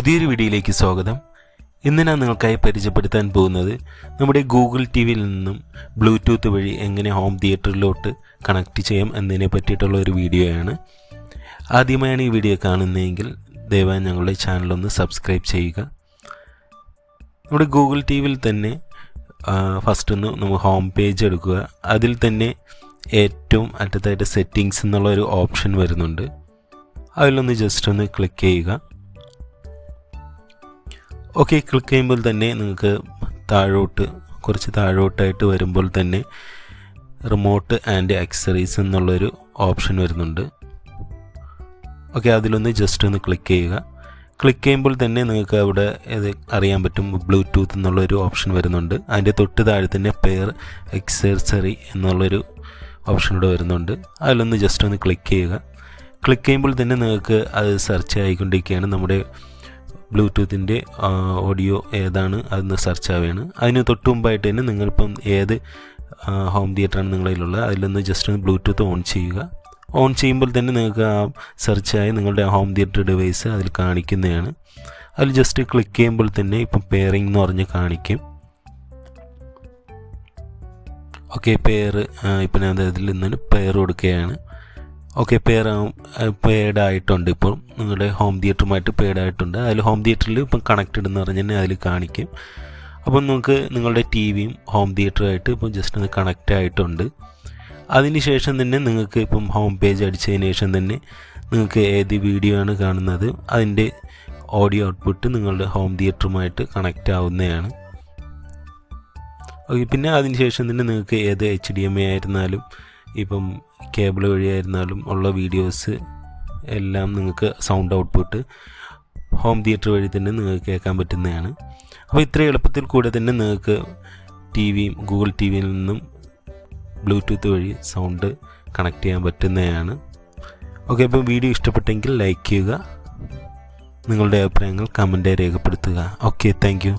പുതിയൊരു വീഡിയോയിലേക്ക് സ്വാഗതം. ഇന്ന് ഞാൻ നിങ്ങൾക്കായി പരിചയപ്പെടുത്താൻ പോകുന്നത് നമ്മുടെ ഗൂഗിൾ ടി വിയിൽ നിന്നും ബ്ലൂടൂത്ത് വഴി എങ്ങനെ ഹോം തിയേറ്ററിലോട്ട് കണക്ട് ചെയ്യാം എന്നതിനെ പറ്റിയിട്ടുള്ള ഒരു വീഡിയോയാണ്. ആദ്യമായാണ് ഈ വീഡിയോ കാണുന്നതെങ്കിൽ ദയവായി ഞങ്ങളുടെ ചാനലൊന്ന് സബ്സ്ക്രൈബ് ചെയ്യുക. നമ്മുടെ ഗൂഗിൾ ടി വിയിൽ തന്നെ ഫസ്റ്റ് ഒന്ന് നമ്മൾ ഹോം പേജ് എടുക്കുക. അതിൽ തന്നെ ഏറ്റവും അറ്റത്തായിട്ട് സെറ്റിങ്സ് എന്നുള്ള ഒരു ഓപ്ഷൻ വരുന്നുണ്ട്. അതിലൊന്ന് ജസ്റ്റ് ഒന്ന് ക്ലിക്ക് ചെയ്യുക. ഓക്കെ ക്ലിക്ക് ചെയ്യുമ്പോൾ തന്നെ നിങ്ങൾക്ക് താഴോട്ട് കുറച്ച് താഴോട്ടായിട്ട് വരുമ്പോൾ തന്നെ റിമോട്ട് ആൻഡ് ആക്സറീസ് എന്നുള്ളൊരു ഓപ്ഷൻ വരുന്നുണ്ട്. ഓക്കെ അതിലൊന്ന് ജസ്റ്റ് ഒന്ന് ക്ലിക്ക് ചെയ്യുക. ക്ലിക്ക് ചെയ്യുമ്പോൾ തന്നെ നിങ്ങൾക്ക് അവിടെ ഇത് അറിയാൻ പറ്റും ബ്ലൂടൂത്ത് എന്നുള്ളൊരു ഓപ്ഷൻ വരുന്നുണ്ട്. അതിന്റെ തൊട്ട് താഴെ തന്നെ പെയർ എക്സർസറി എന്നുള്ളൊരു ഓപ്ഷൻ ഇവിടെ വരുന്നുണ്ട്. അതിലൊന്ന് ജസ്റ്റ് ഒന്ന് ക്ലിക്ക് ചെയ്യുക. ക്ലിക്ക് ചെയ്യുമ്പോൾ തന്നെ നിങ്ങൾക്ക് അത് സെർച്ച് ആയിക്കൊണ്ടിരിക്കുകയാണ്. നമ്മുടെ ബ്ലൂടൂത്തിന്റെ ഓഡിയോ ഏതാണ് അതൊന്ന് സെർച്ച് ആവുകയാണ് അതിന് തൊട്ട് മുമ്പായിട്ട് തന്നെ നിങ്ങളിപ്പം ഏത് ഹോം തിയേറ്ററാണ് നിങ്ങളതിലുള്ളത് അതിലൊന്ന് ജസ്റ്റ് ഒന്ന് ബ്ലൂടൂത്ത് ഓൺ ചെയ്യുക. ഓൺ ചെയ്യുമ്പോൾ തന്നെ നിങ്ങൾക്ക് ആ സെർച്ചായി നിങ്ങളുടെ ഹോം തിയേറ്റർ ഡിവൈസ് അതിൽ കാണിക്കുന്നതാണ്. അതിൽ ജസ്റ്റ് ക്ലിക്ക് ചെയ്യുമ്പോൾ തന്നെ ഇപ്പം പെയറിംഗ് എന്ന് പറഞ്ഞ് കാണിക്കും. ഓക്കെ പെയർ ഇപ്പം ഞാൻ അതിൽ നിന്ന് പെയർ കൊടുക്കുകയാണ്. ഓക്കെ പെയർ പെയ്ഡ് ആയിട്ടുണ്ട് ഇപ്പോൾ നിങ്ങളുടെ ഹോം തിയേറ്ററുമായിട്ട് പെയ്ഡ് ആയിട്ടുണ്ട്. അതിൽ ഹോം തിയേറ്ററിൽ ഇപ്പം കണക്റ്റഡ് എന്ന് പറഞ്ഞ് തന്നെ അതിൽ കാണിക്കും. അപ്പം നിങ്ങൾക്ക് നിങ്ങളുടെ ടി വിയും ഹോം തിയേറ്ററുമായിട്ട് ഇപ്പം ജസ്റ്റ് ഒന്ന് കണക്റ്റ് ആയിട്ടുണ്ട്. അതിന് ശേഷം തന്നെ നിങ്ങൾക്ക് ഇപ്പം ഹോം പേജ് അടിച്ചതിന് ശേഷം തന്നെ നിങ്ങൾക്ക് ഏത് വീഡിയോ ആണ് കാണുന്നത് അതിന്റെ ഓഡിയോ ഔട്ട്പുട്ട് നിങ്ങളുടെ ഹോം തിയേറ്ററുമായിട്ട് കണക്റ്റ് ആവുന്നതാണ്. ഓക്കെ പിന്നെ അതിന് ശേഷം തന്നെ നിങ്ങൾക്ക് ഏത് എച്ച് ഡി എം എ ആയിരുന്നാലും ഇപ്പം കേബിൾ വഴിയായിരുന്നാലും ഉള്ള വീഡിയോസ് എല്ലാം നിങ്ങൾക്ക് സൗണ്ട് ഔട്ട്പുട്ട് ഹോം തിയേറ്റർ വഴി തന്നെ നിങ്ങൾക്ക് കേൾക്കാൻ പറ്റുന്നതാണ്. അപ്പോൾ ഇത്ര എളുപ്പത്തിൽ കൂടെ തന്നെ നിങ്ങൾക്ക് ടി വിയും ഗൂഗിൾ ടി വിയിൽ നിന്നും ബ്ലൂടൂത്ത് വഴി സൗണ്ട് കണക്ട് ചെയ്യാൻ പറ്റുന്നതാണ്. ഓക്കെ അപ്പോൾ വീഡിയോ ഇഷ്ടപ്പെട്ടെങ്കിൽ ലൈക്ക് ചെയ്യുക. നിങ്ങളുടെ അഭിപ്രായങ്ങൾ കമന്റായി രേഖപ്പെടുത്തുക. Okay thank